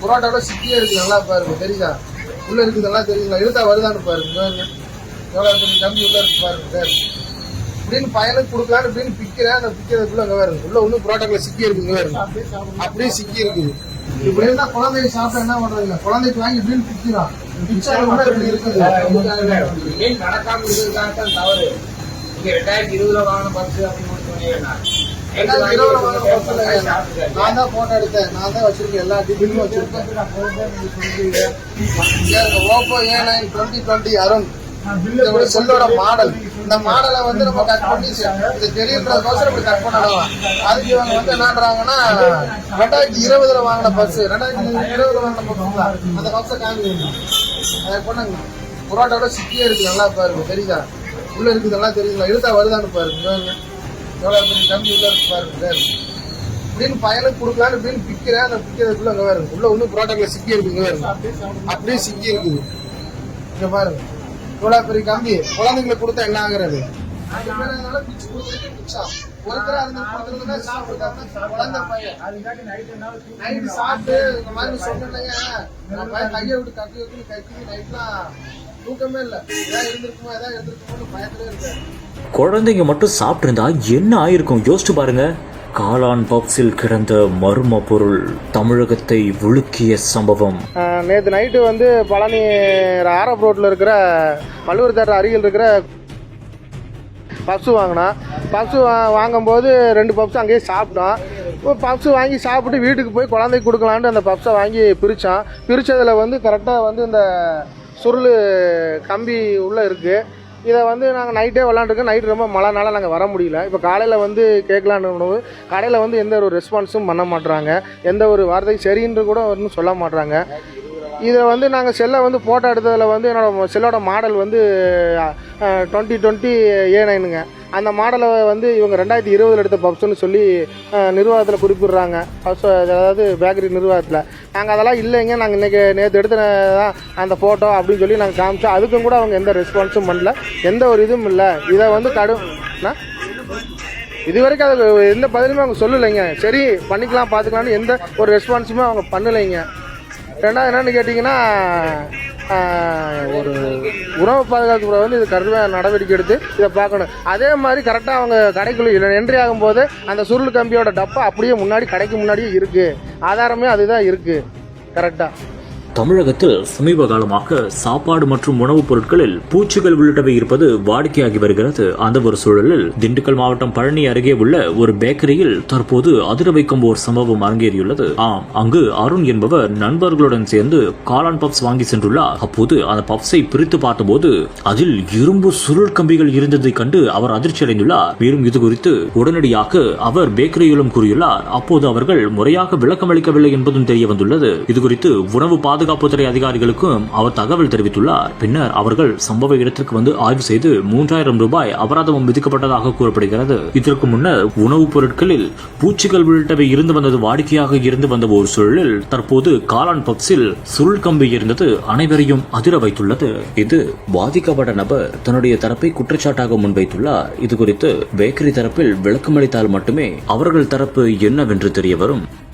புரோட்டாவோட சிக்கியே இருக்கு நல்லா பாருங்க தெரியுதா உள்ள இருக்குதெல்லாம் தெரியுங்களா இழுத்தா வருதான்னு பாருங்க பாருங்க. எவ்வளவு பெரிய கம்பி உள்ள இருக்கு பாருங்க சார் இப்படின்னு பையனுக்கு கொடுக்கலான்னு இப்படின்னு பிக்கிறேன் அந்த பிக்கிறதுக்குள்ள அங்க உள்ள ஒன்றும் புரோட்டாக்குள்ள சிக்கி இருக்குங்க பாருங்க அப்படியே சிக்கி இருக்குது இப்படி இருந்தா குழந்தைங்க சாப்பிட்டா என்ன பண்றதுங்க குழந்தைக்கு வாங்கி இப்படின்னு பிக்கிறான் பிச்சா இப்படி இருக்குது ஏன் நடக்காம இருக்கிறதுக்காகத்தான் தவறு இங்க ரெண்டாயிரத்தி இருபதுல வாங்கின பஸ் அப்படின்னு சொன்னீங்கன்னா ரெண்டாயிரத்தி இருபதுல வாங்கின bus ல நான் தான் போட்டோ எடுத்தேன். நான் தான் வச்சிருக்கேன் எல்லா டீட்டெயிலும் வச்சிருக்கேன். Oppo A nine twenty twenty Arun இதோட செல்லோட மாடல் இந்த மாடலை வந்து நம்ம கட் பண்ணி இது தெரியுன்றதுக்கோசரம் இப்படி கட் பண்ணலாம் அதுக்கு இவங்க வந்து என்னன்றாங்கன்னா ரெண்டாயிரத்தி இருபதுல வாங்கின பஸ் ரெண்டாயிரத்தி இருபதுல வாங்கின பஸ் அந்த பஸ்ஸை காமிங்க அதை பண்ணுங்க புரோட்டாவோட சிக்கியே இருக்கு நல்லா பாருங்க. தெரியுதா உள்ள இருக்குதெல்லாம் தெரியுங்களா இழுத்தா வருதான்னு பாருங்க. எவ்வளோ பெரிய தம்பி உள்ள இருக்கு பாருங்க சார். அப்படின்னு பையனுக்கு கொடுக்கலான்னு அப்படின்னு பிக்கிறேன் அந்த பிக்கிறதுக்குள்ள அங்கே வேறு உள்ள ஒன்றும் புரோட்டாக்குள்ள சிக்கி இருக்குங்க வேறு அப்படியே சிக்கி இருக்குது. இங்கே பாருங்க. இவ்வளவு பெரிய கம்பி குழந்தைங்களுக்கு கொடுத்தா என்ன ஆகுறது? பிச்சு கொடுத்துட்டு கொடுத்துருந்தா குழந்தை பையன் நைட்டு சாப்பிட்டு இந்த மாதிரி சொன்னேங்க நான் பையன் கையை விட்டு வைக்கணும் நைட்லாம் தூக்கமே இல்லை ஏதாவது இருந்திருக்குமோ ஏதாவது இருந்திருக்குமோன்னு பயத்திலே இருக்காரு குழந்தைங்க மட்டும் சாப்பிட்டிருந்தா என்ன ஆயிருக்கும்? யோசிச்சு பாருங்க. காளான் பாக்ஸில் கிடந்த மர்ம பொருள் தமிழகத்தை உலுக்கிய சம்பவம். நேற்று நைட்டு வந்து பழனி ஆரப் ரோட்டில் இருக்கிற மல்லூர் தேட்டர் அருகில் இருக்கிற பப்ஸு வாங்கினோம் பப்ஸு வா வாங்கும்போது ரெண்டு பப்ஸ் அங்கேயே சாப்பிட்டோம் பப்ஸு வாங்கி சாப்பிட்டு வீட்டுக்கு போய் குழந்தைக்கு கொடுக்கலான்ட்டு அந்த பப்ஸை வாங்கி பிரித்தோம் பிரித்ததில் வந்து கரெக்டாக வந்து இந்த சுருள் கம்பி உள்ளே இருக்குது இதை வந்து நாங்கள் நைட்டே விளாண்டுருக்கோம் நைட்டு ரொம்ப மழைனால நாங்கள் வர முடியல. இப்போ காலையில் வந்து கேட்கலான்னு உணவு. கடையில் வந்து எந்த ஒரு ரெஸ்பான்ஸும் பண்ண மாட்டுறாங்க எந்த ஒரு வார்த்தையும் சரின்னு கூட ஒன்றும் சொல்ல மாட்டுறாங்க இதை வந்து நாங்கள் செல்லை வந்து ஃபோட்டோ எடுத்ததில் வந்து என்னோட செல்லோட மாடல் வந்து டுவெண்ட்டி டுவெண்ட்டி ஏ நைனுங்க அந்த மாடலை வந்து இவங்க ரெண்டாயிரத்தி இருபதில் எடுத்த பப்ஸ்னு சொல்லி நிர்வாகத்தில் குறிப்பிடுறாங்க. பப்ஸ் அதாவது பேக்கரி நிர்வாகத்தில். நாங்கள் அதெல்லாம் இல்லைங்க. நாங்கள் இன்றைக்கி நேற்று எடுத்த தான் அந்த ஃபோட்டோ அப்படின்னு சொல்லி நாங்கள் காமிச்சோம். அதுக்கும் கூட அவங்க எந்த ரெஸ்பான்ஸும் பண்ணல. எந்த ஒரு இதுவும் இல்லை. இதை வந்து கடும்னா இது வரைக்கும் அது எந்த பதிலுமே அவங்க சொல்லலைங்க. சரி பண்ணிக்கலாம் பார்த்துக்கலாம்னு எந்த ஒரு ரெஸ்பான்ஸுமே அவங்க பண்ணலைங்க. ரெண்டாவது என்னன்னு கேட்டிங்கன்னா ஒரு உணவு பாதுகாப்பு வந்து இது கடுமையாக நடவடிக்கை எடுத்து இதை பார்க்கணும். அதே மாதிரி கரெக்டாக அவங்க கடைக்குள்ள என்ட்ரி ஆகும்போது அந்த சுருள் கம்பியோட டப்பா அப்படியே முன்னாடி கடைக்கு முன்னாடியே இருக்குது ஆதாரமே அதுதான் இருக்குது கரெக்டாக தமிழகத்தில் சமீப காலமாக சாப்பாடு மற்றும் உணவுப் பொருட்களில் பூச்சிகள் உள்ளிட்டவை இருப்பது வாடிக்கையாகி வருகிறது. அந்த ஒரு சூழலில் திண்டுக்கல் மாவட்டம் பழனி அருகே உள்ள ஒரு பேக்கரியில் தற்போது அதிர வைக்கும் ஓர் சம்பவம் அரங்கேறியுள்ளது. ஆம் அங்கு அருண் என்பவர் நண்பர்களுடன் சேர்ந்து காளான் பப்ஸ் வாங்கி சென்றுள்ளார். அப்போது அந்த பப்ஸை பிரித்து பார்த்தபோது அதில் இரும்பு சுருள் கம்பிகள் இருந்ததை கண்டு அவர் அதிர்ச்சி அடைந்துள்ளார். மேலும் இது குறித்து உடனடியாக அவர் பேக்கரியிலும் கூறியுள்ளார். அப்போது அவர்கள் முறையாக விளக்கம் அளிக்கவில்லை என்பதும் தெரிய வந்துள்ளது. இது குறித்து உணவு பாதுகாப்புத்துறை அதிகாரிகளுக்கும் அவர் தகவல் தெரிவித்துள்ளார். பின்னர் அவர்கள் சம்பவ இடத்திற்கு வந்து ஆய்வு செய்து மூன்றாயிரம் ரூபாய் அபராதமும் விதிக்கப்பட்டதாக கூறப்படுகிறது. இதற்கு முன்னர் உணவுப் பொருட்களில் பூச்சிகள் உள்ளிட்டவை இருந்து வந்தது வாடிக்கையாக இருந்து வந்த ஒரு சூழலில் தற்போது காளான் பப்ஸில் சுருள் கம்பி இருந்தது அனைவரையும் அதிர வைத்துள்ளது. இது பாதிக்கப்பட்ட நபர் தன்னுடைய தரப்பை குற்றச்சாட்டாக முன்வைத்துள்ளார். இது குறித்து பேக்கரி தரப்பில் விளக்கமளித்தால் மட்டுமே அவர்கள் தரப்பு என்னவென்று தெரிய வரும்.